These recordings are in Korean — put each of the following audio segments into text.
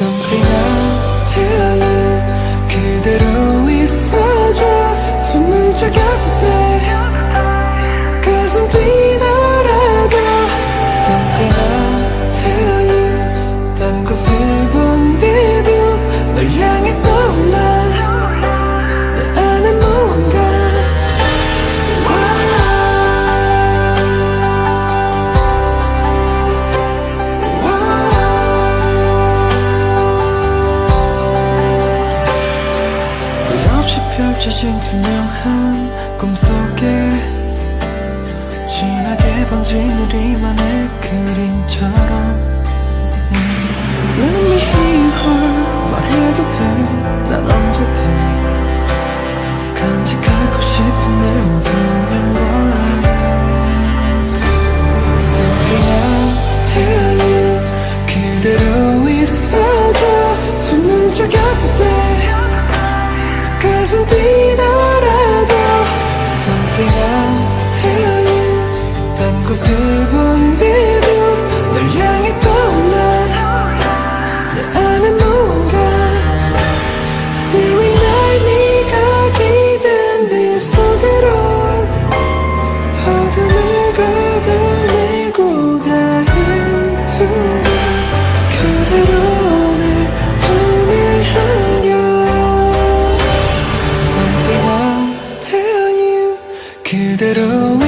Something 그대로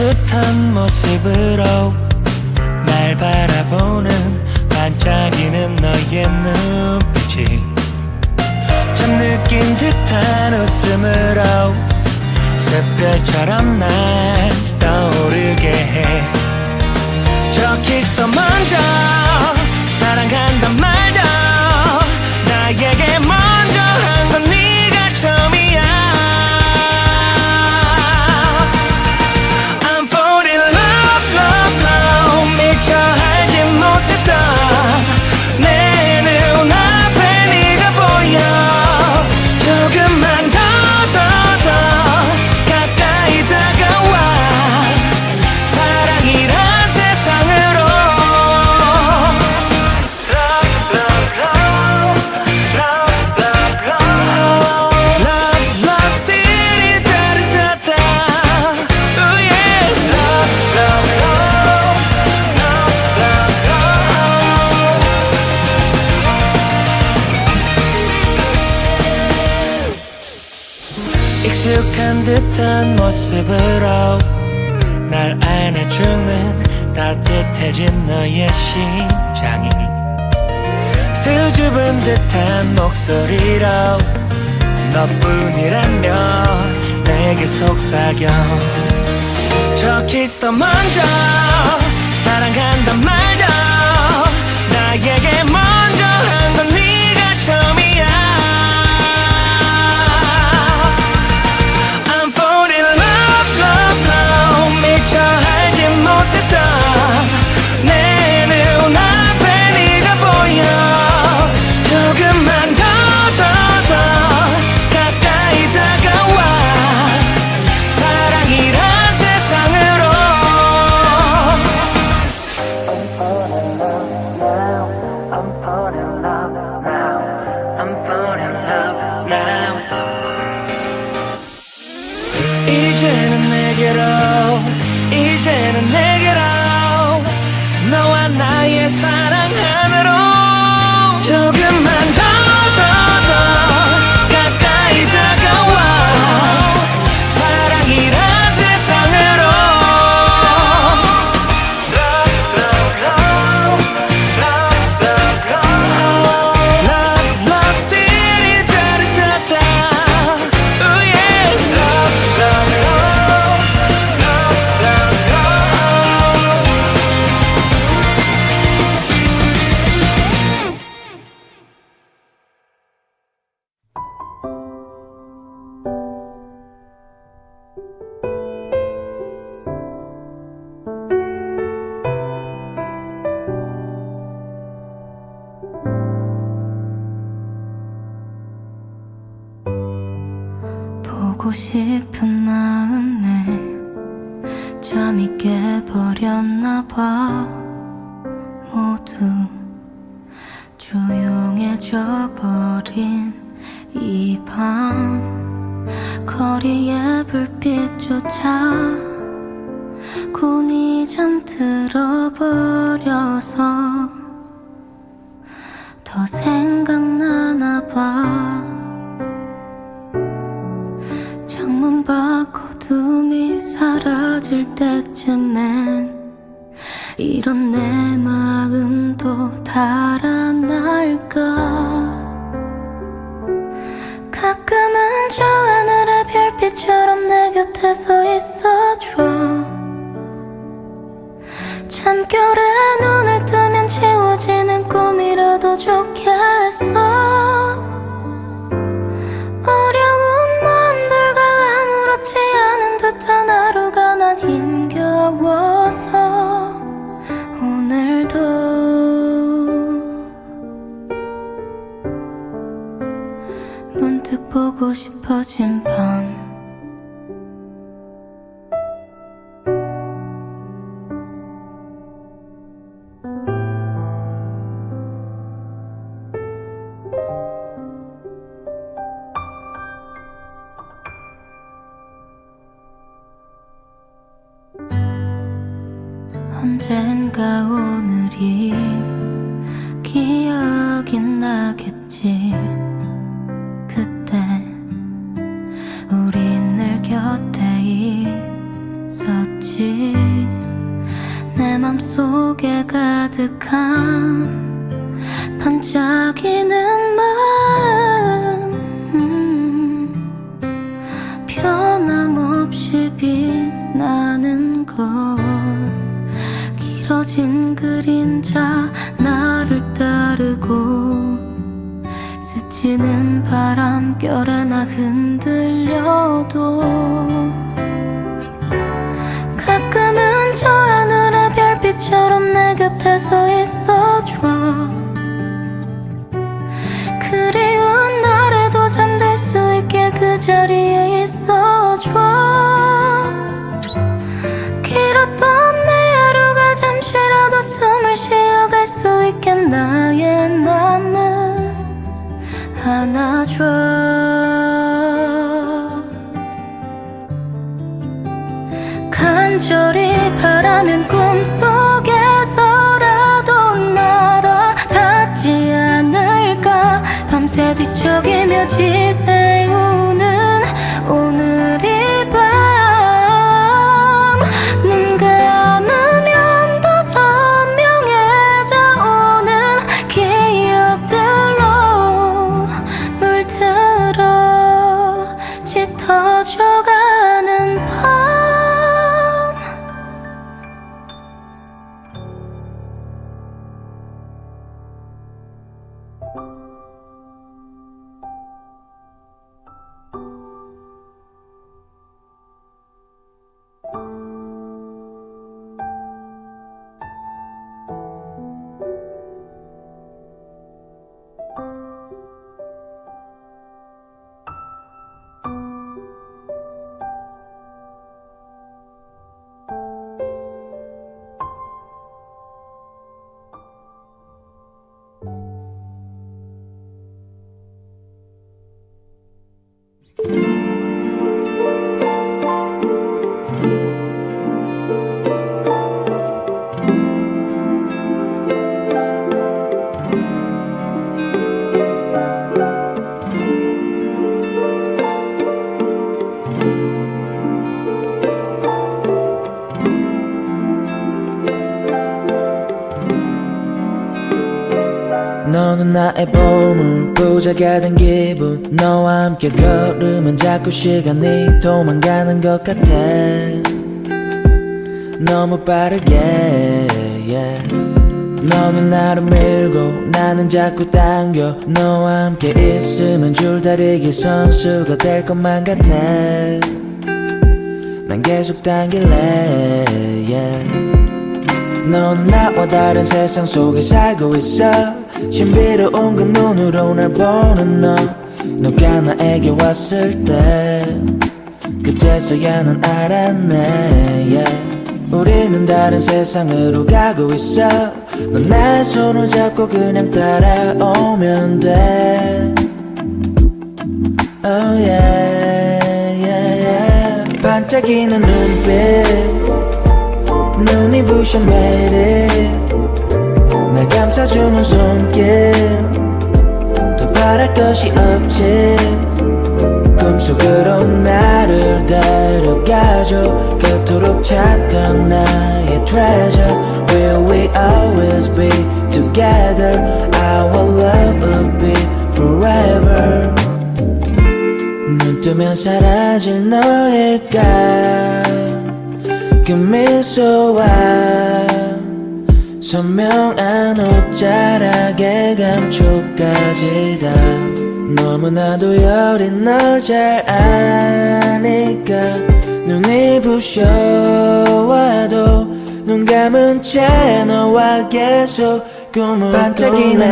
듯한 모습으로 날 바라보는 반짝이는 너의 눈빛이 참 느낀 듯한 웃음으로 새별처럼 날 떠오르게 해 저 키스도 먼저 사랑한단 말도 나에게 먼저 따뜻한 목소리로 너뿐이라면 내게 속삭여. 저 키스 더 먼저 사랑한단 말 이제는 내게로 이제는 내게. 싶은 마 있을 때쯤엔 이런 내 마음도 달아날까? 가끔은 저 하늘의 별빛처럼 내 곁에 서 있어줘. 잠결에 눈을 뜨면 지워지는 꿈이라도 좋겠어. 힘겨워서 오늘도 문득 보고 싶어진 밤 언젠가 오늘이 기억이 나겠지. 그때 우린 늘 곁에 있었지. 내 맘속에 가득한 따르고 스치는 바람결에 나 흔들려도 가끔은 저 하늘의 별빛처럼 내 곁에 서 있어줘. 그리운 날에도 잠들 수 있게 그 자리에 있어줘 잠시라도 숨을 쉬어갈 수 있게 나의 맘을 안아줘. 간절히 바라면 꿈속에서라도 날아 닿지 않을까? 밤새 뒤척이며 지새 부자가 된 기분. 너와 함께 걸으면 자꾸 시간이 도망가는 것 같아. 너무 빠르게 yeah. 너는 나를 밀고 나는 자꾸 당겨. 너와 함께 있으면 줄다리기 선수가 될 것만 같아. 난 계속 당길래 yeah. 너는 나와 다른 세상 속에 살고 있어 신비로운 그 눈으로 날 보는 너 너가 나에게 왔을 때 그제서야 난 알았네 yeah. 우리는 다른 세상으로 가고 있어 넌 나의 손을 잡고 그냥 따라오면 돼 Oh yeah, yeah, yeah. 반짝이는 눈빛 눈이 부셔 매일 날 감싸주는 손길 더 바랄 것이 없지 꿈속으로 나를 데려가줘 그토록 찾던 나의 treasure Will we always be together Our love will be forever 눈눈 뜨면 사라질 너일까 그 미소와 선명한 옷자락의 감촉까지 다. 너무나도 여린 널 잘 아니까. 눈이 부셔와도 눈 감은 채 너와 계속 꿈을 반짝이는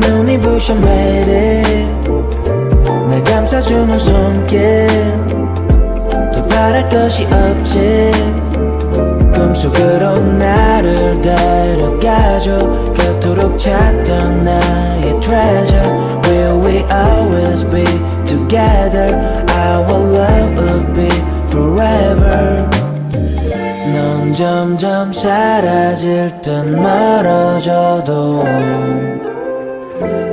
눈이 부셔 매일 날 감싸주는 손길. 더 바랄 것이 없지 꿈속으로 나를 데려가줘 그토록 찾던 나의 treasure Will we always be together Our love will be forever 넌 점점 사라질 듯 멀어져도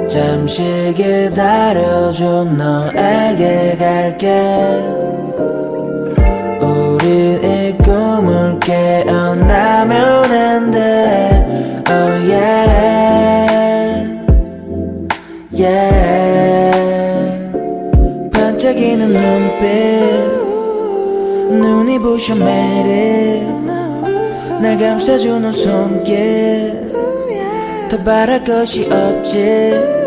잠시 기다려줘 너에게 갈게 깨어나면 안돼. Oh yeah. Yeah. 반짝이는 눈빛. 눈이 부셔 매일. 날 감싸주는 손길. 더 바랄 것이 없지.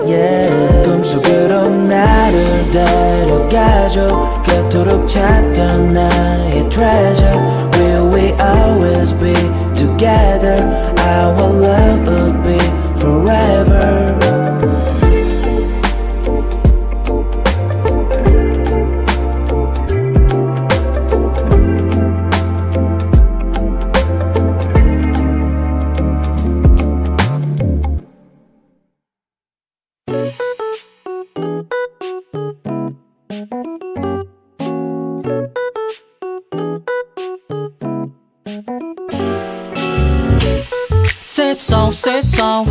Yeah. 꿈속으로 나를 데려가줘 그토록 찾던 나의 treasure Will we always be together Our love will be forever So, say so.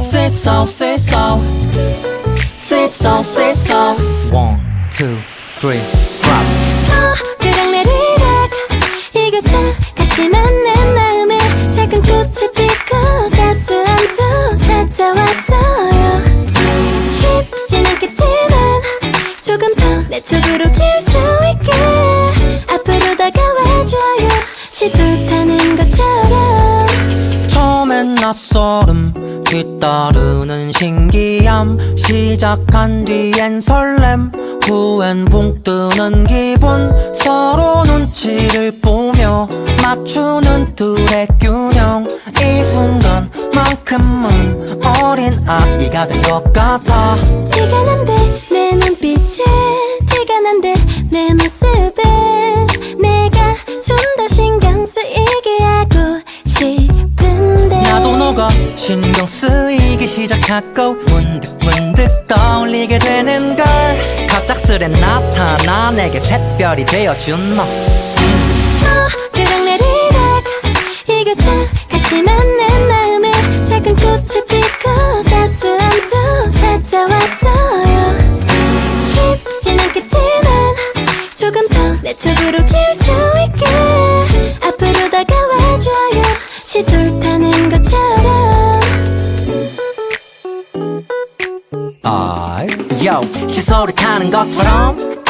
Say so, say so. Say so, say so. One, two, three, drop. 소리랑 내리락 이거 착하지만 내 마음에 작은 꽃이 피고 따스함도 찾아왔어요 쉽진 않겠지만 조금 더 내 쪽으로 길수 낯설음 뒤따르는 신기함. 시작한 뒤엔 설렘 후엔 붕 뜨는 기분. 서로 눈치를 보며 맞추는 둘의 균형. 이 순간만큼은 어린 아이가 된 것 같아. 티가 난데 내 눈빛에 티가 난데 신경 쓰이기 시작하고 문득 문득 떠올리게 되는 걸. 갑작스레 나타나 내게 샛별이 되어준 너. 소리랑 내리락 이거 착하지만 내 마음에 작은 꽃이 피고 따스함도 찾아왔어요. 쉽진 않겠지만 조금 더 내 쪽으로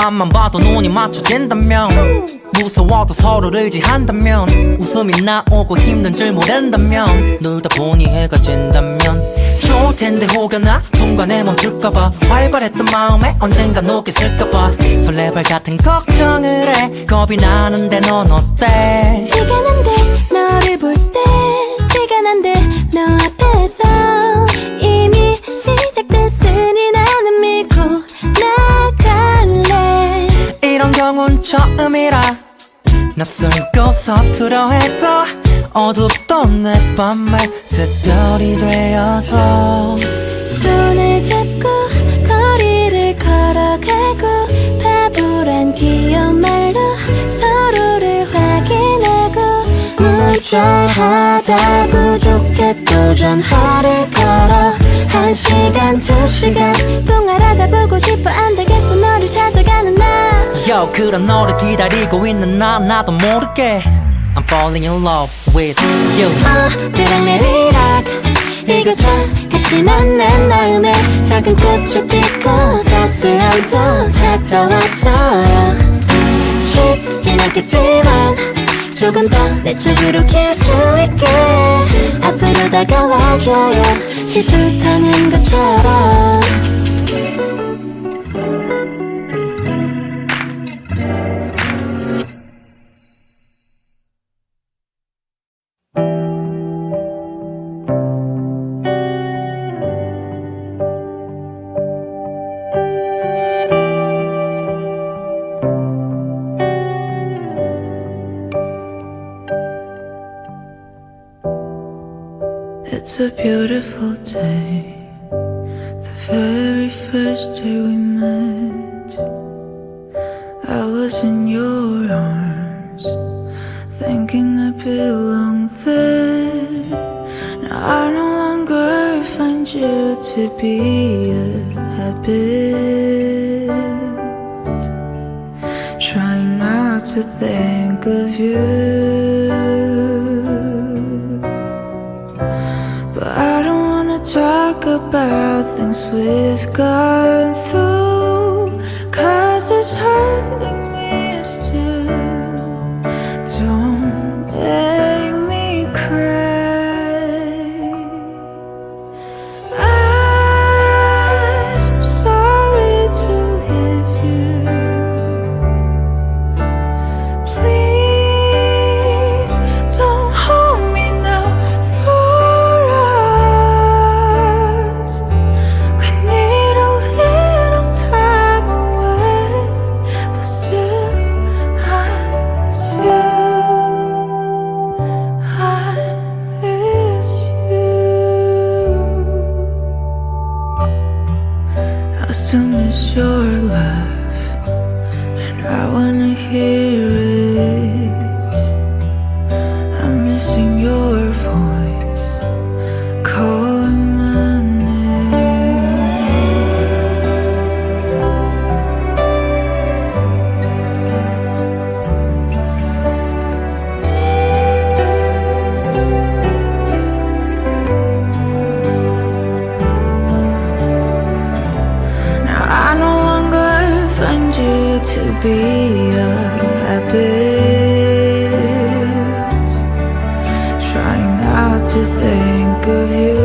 앞만 봐도 눈이 맞춰진다면 무서워도 서로를 의지한다면 웃음이 나오고 힘든 줄 모른다면 놀다 보니 해가 진다면 좋을 텐데 혹여나 중간에 멈출까봐 활발했던 마음에 언젠가 녹겠을까봐 설레발 같은 걱정을 해. 겁이 나는데 넌 어때? 티가 난데 너를 볼 때. 티가 난데 너 앞에서 이미 시작됐으니 처음이라 낯설고 해도 어둡던 내 밤에 새별이 되어줘. 손을 잡고 거리를 걸어가고 바보란 귀여운 말로 문자하다 부족해 또 전화를 걸어 한 시간 두 시간 통화하다 보고 싶어 안 되겠어. 너를 찾아가는 나 Yo 그런 너를 기다리고 있는 나 나도 모르게. I'm falling in love with you. 소리랑 내리락. 이거 착하지만 내 마음에 작은 꽃이 피고 따스 번또 찾아왔어요. 쉽진 않겠지만 조금 더 내 쪽으로 길수 있게. 앞으로 다가와줘요. 시술 타는 것처럼 to be a habit. Trying not to think of you. But I don't wanna talk about things we've gone find you to be a habit. Trying not to think of you.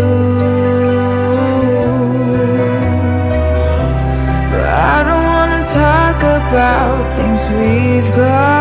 But I don't wanna talk about things we've through.